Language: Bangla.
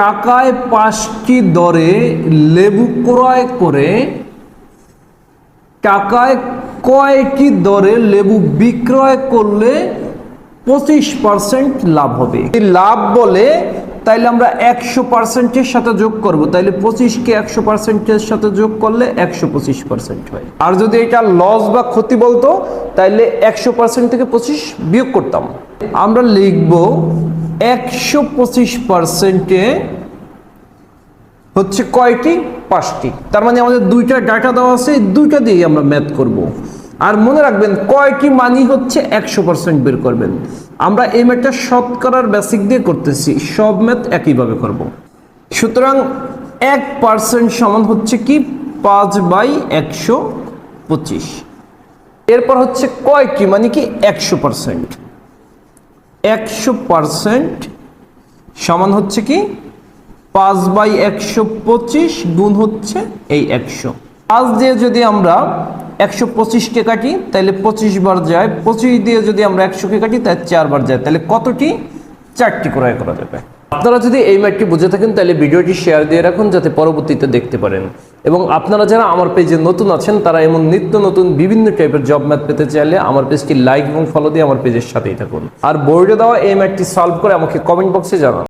টাকায় পাঁচটি দরে লেবু ক্রয় করে, টাকায় কয়টি দরে লেবু বিক্রয় করলে পঁচিশ পার্সেন্ট লাভ হবে? লাভ বলে, তাইলে আমরা একশো পার্সেন্টের সাথে যোগ করব। তাইলে পঁচিশকে একশো পার্সেন্টের সাথে যোগ করলে একশো পঁচিশ পার্সেন্ট হয়। আর যদি এটা লস বা ক্ষতি বলতো, তাইলে একশো পার্সেন্ট থেকে পঁচিশ বিয়োগ করতাম। আমরা লিখব একশো পঁচিশ পার্সেন্টে হচ্ছে কয়টি? পাঁচটি। তার মানে আমাদের দুইটা ডাটা দেওয়া আছে দুইটা দিয়ে আমরা ম্যাথ করব। আর মনে রাখবেন, কয়টি মানি হচ্ছে একশো পার্সেন্ট বের করবেন। আমরা এই ম্যাথটা শতকরার বেসিক দিয়ে করতেছি, সব ম্যাথ একইভাবে করব। সুতরাং এক পার্সেন্ট সমান হচ্ছে কি? পাঁচ বাই একশো পঁচিশ। এরপর হচ্ছে কয়টি? মানে কি একশো পার্সেন্ট। একশো পার্সেন্ট সমান হচ্ছে কি? পাঁচ বাই একশো পঁচিশ গুণ হচ্ছে এই একশো। পাঁচ দিয়ে যদি আমরা একশো পঁচিশকে কাটি তাহলে পঁচিশ বার যায়। পঁচিশ দিয়ে যদি আমরা একশোকে কাটি, তাহলে চারবার যায়। তাহলে কতটি চারটি ক্রয় করা যাবে। আপনারা যদি এই ম্যাটটি বুঝে থাকেন, তাহলে ভিডিওটি শেয়ার দিয়ে রাখুন যাতে পরবর্তীতে দেখতে পারেন। এবং আপনারা যারা আমার পেজে নতুন আছেন, তারা এমন নিত্য নতুন বিভিন্ন টাইপের জব ম্যাথ পেতে চাইলে আমার পেজটি লাইক এবং ফলো দিয়ে আমার পেজের সাথেই থাকুন। আর বোর্ডে দেওয়া এই ম্যাটটি সলভ করে আমাকে কমেন্ট বক্সে জানান।